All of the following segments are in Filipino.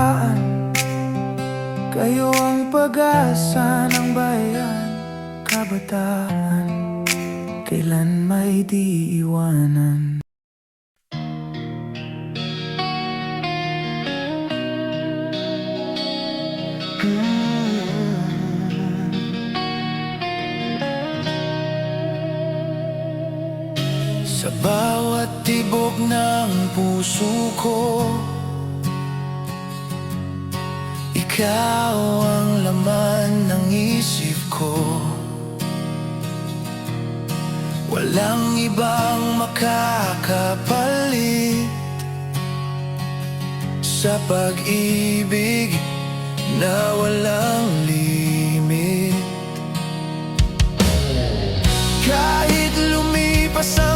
kabataan Kayo ang pag-asa ng bayan Kabataan. Kailan may di iwanan? Hmm. Sa bawat tibok ng puso ko Ikaw ang laman ng isip ko. Walang ibang makakapalit Sa pag-ibig na walang limit. Kahit lumipas ang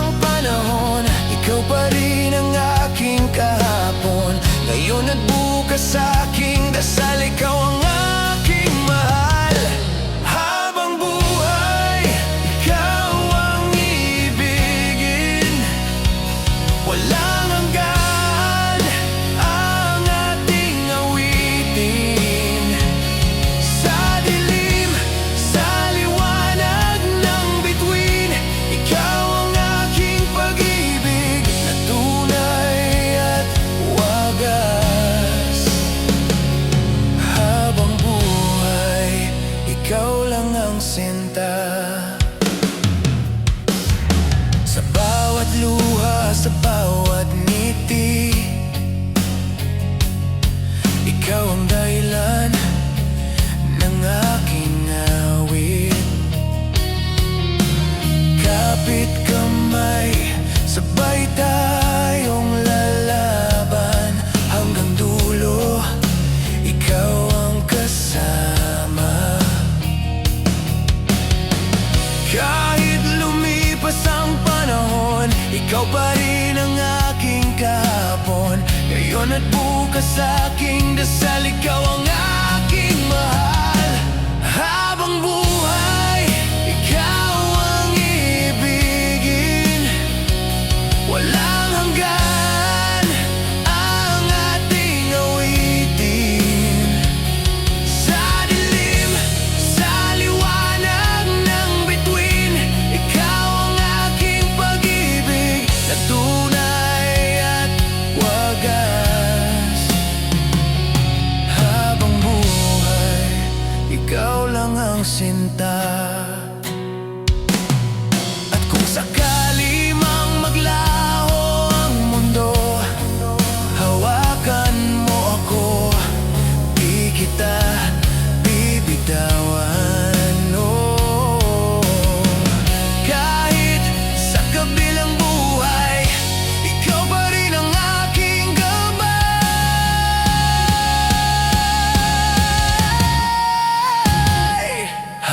said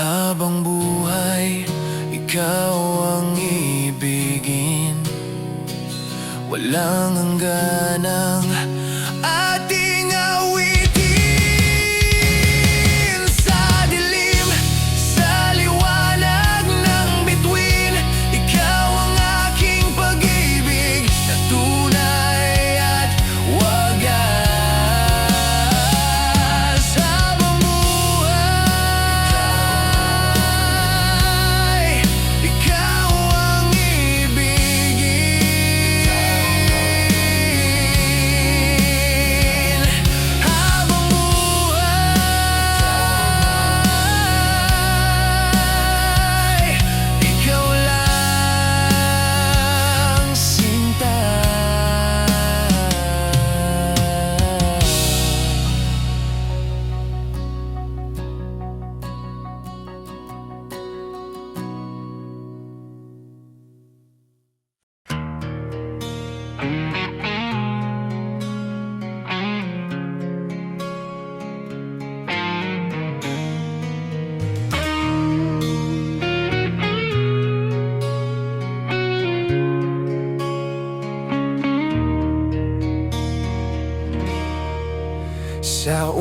Habang buhay, ikaw ang ibigin. Walang hanggan.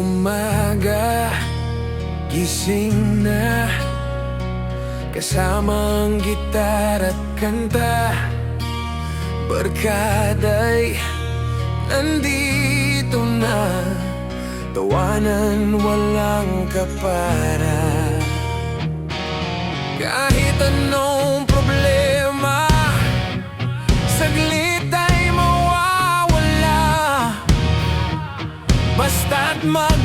umaga Gising na. Kasama ang gitara at kanta. Barkada'y nandito na. Tawanan walang kapara. Kahit anong my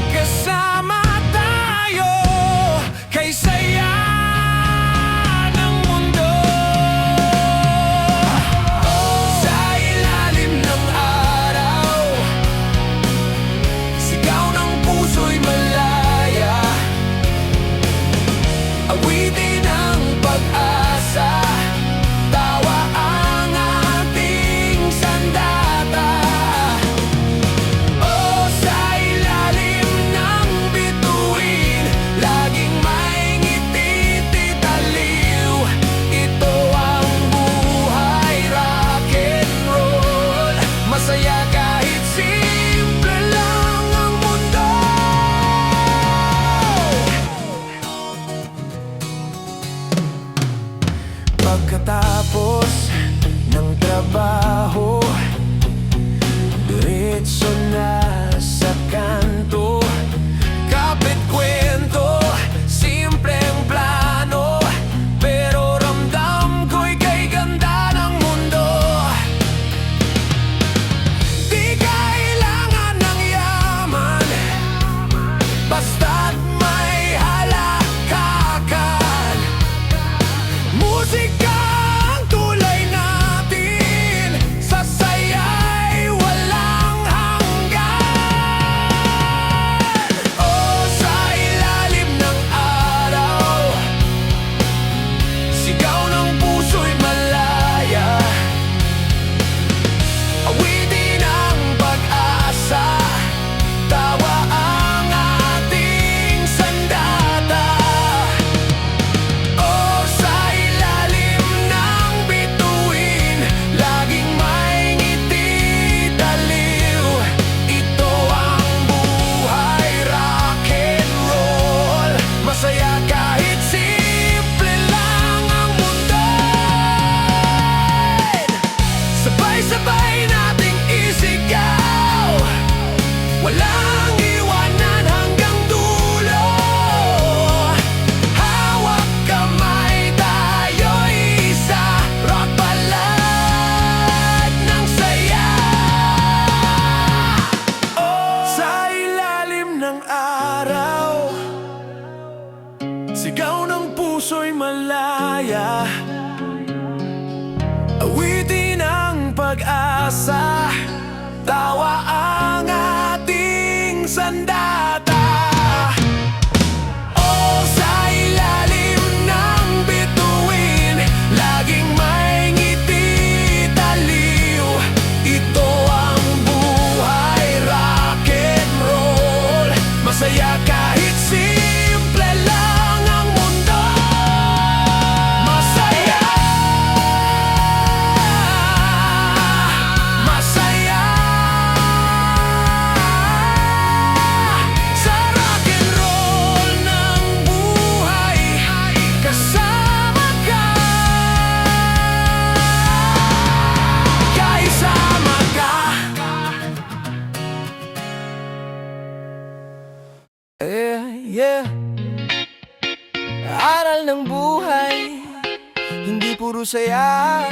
saya.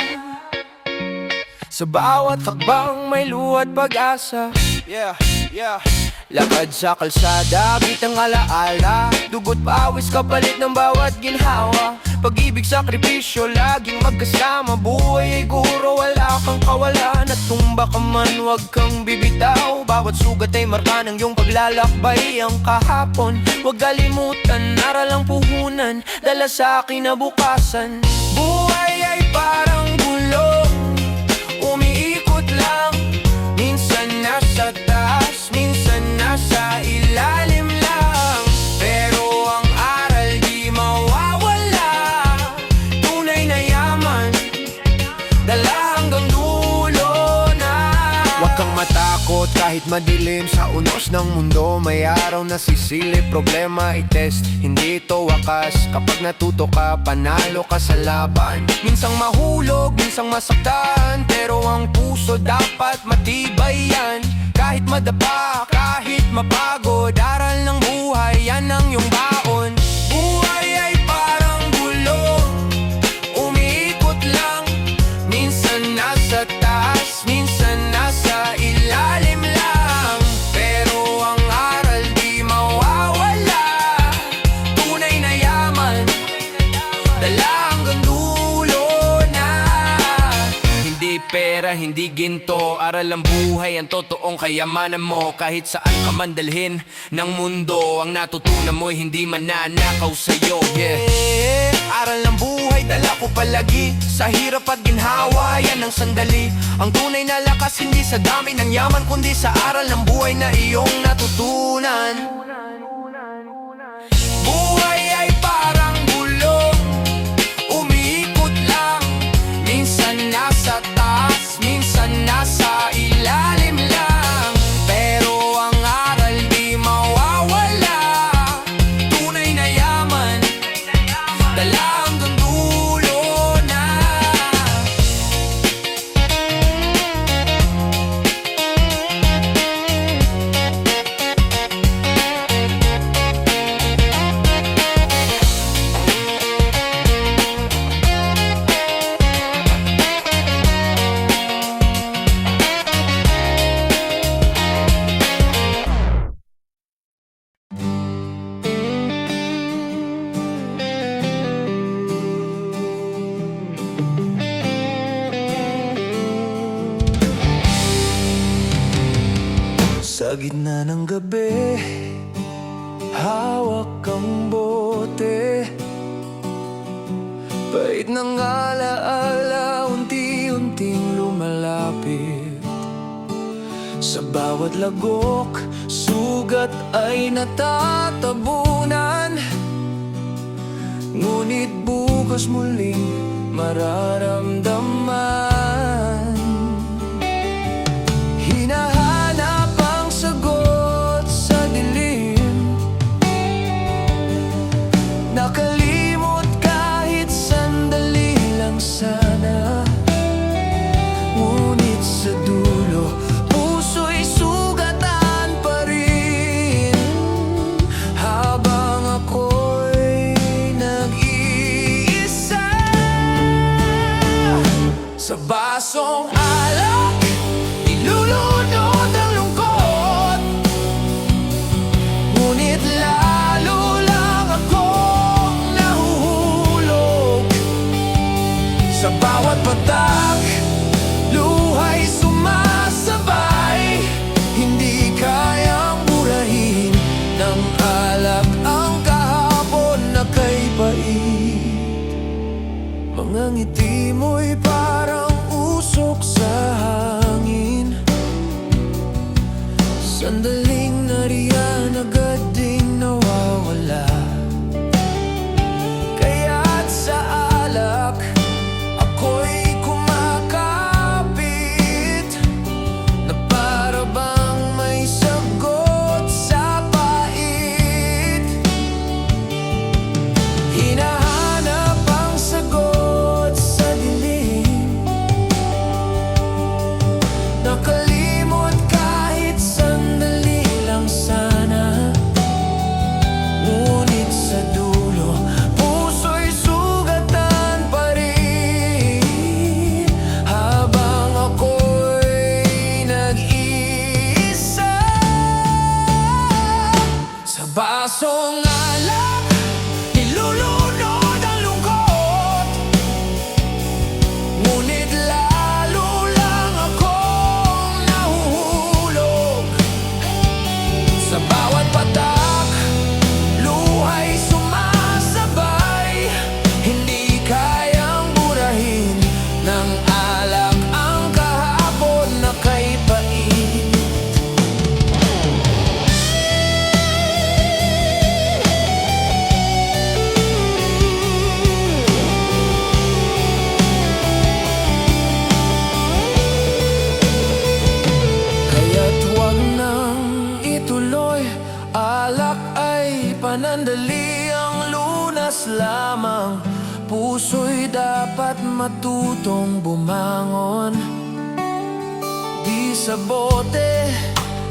Sa bawat hakbang may luhat pag-asa. Yeah, yeah. Lakad sa kalsada, bitang alaala. Dugot pawis kapalit ng bawat ginhawa. Pag-ibig sakripisyo, laging magkasama. Buhay ay guro, wala kang kawala nagkatumba ka man Huwag kang bibitaw. Bawat sugat ay marka ng iyong paglalakbay. Ang kahapon Huwag kalimutan Aral ang puhunan. Dala sa akin na bukasan. Buhay ay parang gulo Umiikot lang. Minsan nasa taas Minsan nasa ilalim. Kahit madilim Sa unos ng mundo may araw na sisilip Problema i-test, hindi ito wakas Kapag natuto ka, panalo ka sa laban. Minsang mahulog, minsang masaktan Pero ang puso dapat matibay yan. Kahit madapa, kahit mapagod ginto. Aral ang buhay, ang totoong kayamanan mo. Kahit saan ka man dalhin ng mundo Ang natutunan mo'y hindi mananakaw sa'yo yeah. Aral ng buhay, dala ko palagi. Sa hirap at ginhawa, yan ang sandali. Ang tunay na lakas, hindi sa dami ng yaman Kundi sa aral ng buhay na iyong natutunan Sa gitna ng gabi Hawak ang bote. Pait ng alaala Unti-unting lumalapit. Sa bawat lagok Sugat ay natatabunan. Ngunit bukas muling mararamdaman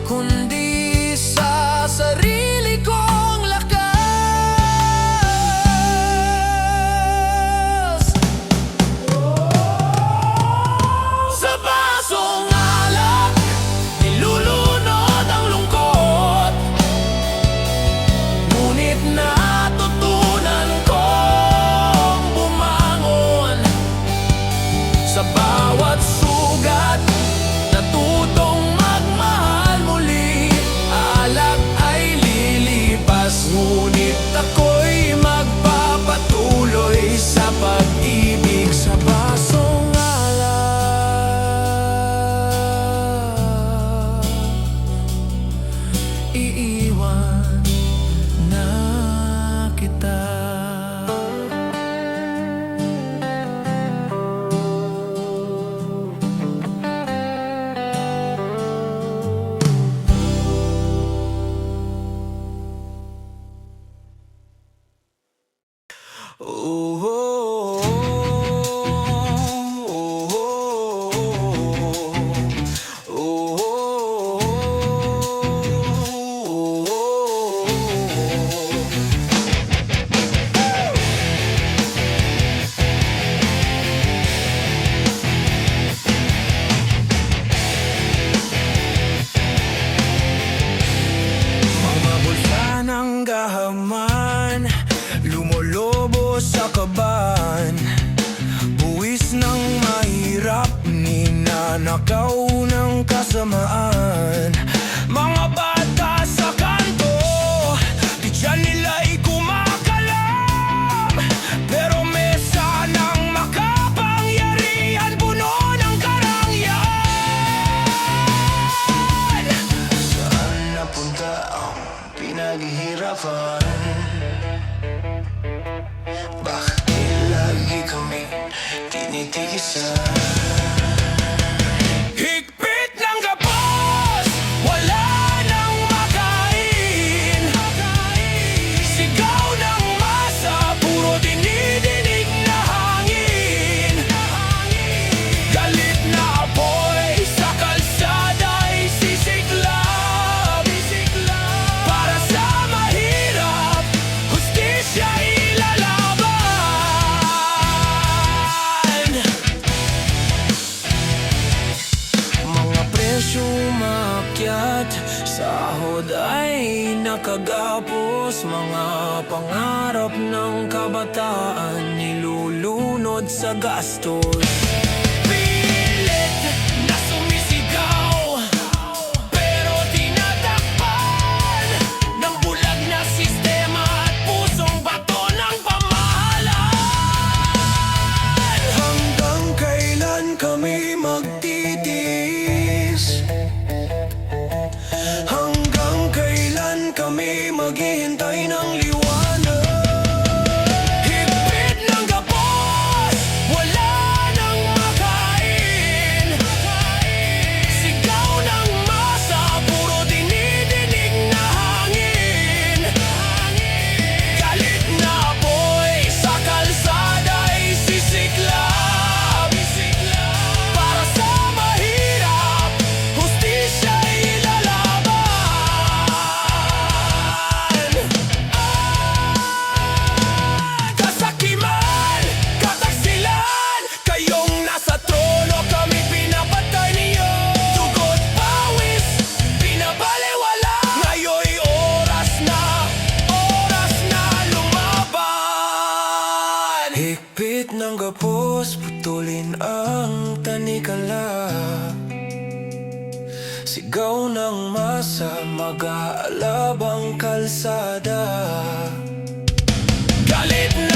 kundi Nanakaw ng kasamaan Mga bata sa kanto Di dyan nila'y kumakalam Pero may sanang makapangyarihan Puno ng karangyaan Saan napunta ang pinaghihirapan? Bakit lagi kami tinitigisan? gagastos Pilit na sumisigaw Pero tinatakpan Ng sistema At pusong bato ng pamahalaan Hanggang kailan kami magtitiis? Hanggang kailan kami maghihintay ng liwanag? Pagkatapos putulin ang tanikala. Sigaw ng masa, mag-aalabang kalsada. Galit na